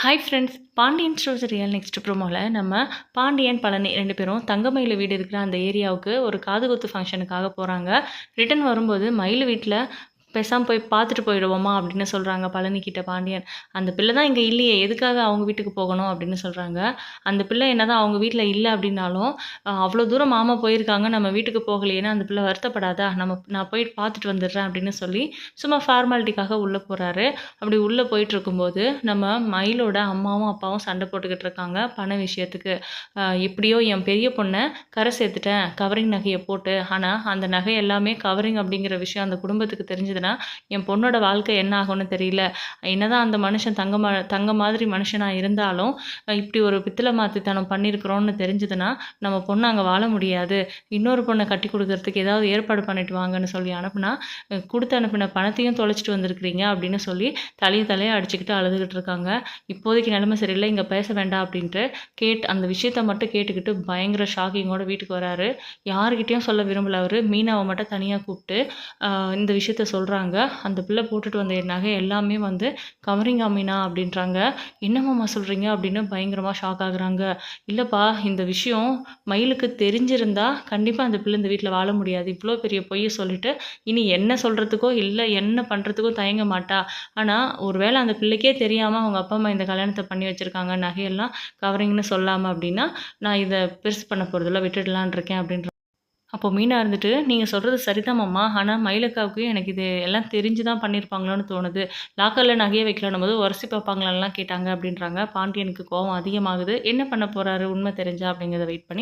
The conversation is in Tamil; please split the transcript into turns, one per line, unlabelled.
Hi friends Pandian stores real next ப்ரோமோவில் நம்ம பாண்டியன் பழனி ரெண்டு பேரும் தங்கமயில் வீடு இருக்கிற அந்த ஏரியாவுக்கு ஒரு காதுகுத்து ஃபங்க்ஷனுக்காக போகிறாங்க ரிட்டன் வரும்போது மயில் வீட்டில் பேசாமல் போய் பார்த்துட்டு போயிடுவோமா அப்படின்னு சொல்கிறாங்க பழனிக்கிட்ட பாண்டியன். அந்த பிள்ளை தான் இங்கே இல்லையே எதுக்காக அவங்க வீட்டுக்கு போகணும் அப்படின்னு சொல்கிறாங்க அந்த பிள்ளை என்ன தான் அவங்க வீட்டில் இல்லை அப்படின்னாலும் அவ்வளோ தூரம் மாமா போயிருக்காங்க நம்ம வீட்டுக்கு போகலையேன்னா அந்த பிள்ளை வருத்தப்படாதா? நம்ம நான் போயிட்டு பார்த்துட்டு வந்துடுறேன் அப்படின்னு சொல்லி சும்மா ஃபார்மாலிட்டிக்காக உள்ளே போகிறாரு அப்படி உள்ளே போயிட்டு இருக்கும்போது நம்ம மயிலோட அம்மாவும் அப்பாவும் சண்டை போட்டுக்கிட்டு இருக்காங்க பண விஷயத்துக்கு. எப்படியோ என் பெரிய பொண்ணை கரை சேர்த்துட்டேன் கவரிங் நகையை போட்டு. ஆனால் அந்த நகை எல்லாமே கவரிங் அப்படிங்கிற விஷயம் அந்த குடும்பத்துக்கு தெரிஞ்சது இருந்ததுன்னா என் பொண்ணோட வாழ்க்கை என்ன ஆகும்னு தெரியல. என்னதான் அந்த மனுஷன் தங்க மா தங்க மாதிரி மனுஷனாக இருந்தாலும் இப்படி ஒரு பித்தளை மாத்தித்தனம் பண்ணியிருக்கிறோன்னு தெரிஞ்சதுன்னா நம்ம பொண்ணு அங்கே வாழ முடியாது. இன்னொரு பொண்ணை கட்டி கொடுக்கறதுக்கு ஏதாவது ஏற்பாடு பண்ணிட்டு வாங்கன்னு சொல்லி அனுப்புனா கொடுத்து அனுப்பின பணத்தையும் தொலைச்சிட்டு வந்திருக்கிறீங்க அப்படின்னு சொல்லி தலையை தலையை அடிச்சுக்கிட்டு அழுதுகிட்டு இருக்காங்க. இப்போதைக்கு நிலைமை சரியில்லை இங்கே பேச வேண்டாம் அப்படின்ட்டு கேட் அந்த விஷயத்த மட்டும் கேட்டுக்கிட்டு பயங்கர ஷாக்கிங்கோட வீட்டுக்கு வராரு. யாருக்கிட்டேயும் சொல்ல விரும்பல அவர். மீனாவை மட்டும் தனியாக கூப்பிட்டு இந்த விஷயத்த சொல்கிற சொல்கிறாங்க அந்த பிள்ளை போட்டுட்டு வந்த நகை எல்லாமே வந்து கவரிங் அப்படின்றாங்க. என்னம்மாம்மா சொல்கிறீங்க அப்படின்னு பயங்கரமாக ஷாக் ஆகுறாங்க. இல்லைப்பா இந்த விஷயம் மயிலுக்கு தெரிஞ்சிருந்தா கண்டிப்பாக அந்த பிள்ளை இந்த வீட்டில் வாழ முடியாது. இவ்வளோ பெரிய பொய்யை சொல்லிட்டு இனி என்ன சொல்கிறதுக்கோ இல்லை என்ன பண்ணுறதுக்கோ தயங்க மாட்டா. ஆனால் ஒருவேளை அந்த பிள்ளைக்கே தெரியாமல் அவங்க அப்பா அம்மா இந்த கல்யாணத்தை பண்ணி வச்சுருக்காங்க நகையெல்லாம் கவரிங்னு சொல்லாமல் அப்படின்னா நான் இதை பெருசு பண்ண போகிறதில்ல விட்டுடலான் இருக்கேன் அப்படின்ற அப்போ மீனா இருந்துட்டு நீங்கள் சொல்கிறது சரிதான் ஆனால் மயிலக்காவுக்கு எனக்கு இது எல்லாம் தெரிஞ்சு தான் பண்ணியிருப்பாங்களோன்னு தோணுது. லாக்கரில் நகையை வைக்கலான்னு போது உரசி பார்ப்பாங்களெல்லாம் கேட்டாங்க அப்படின்றாங்க. பாண்டியனுக்கு கோவம் அதிகமாகுது. என்ன பண்ண போகிறாரு உண்மை தெரிஞ்சா? அப்படிங்கிறத வெயிட் பண்ணி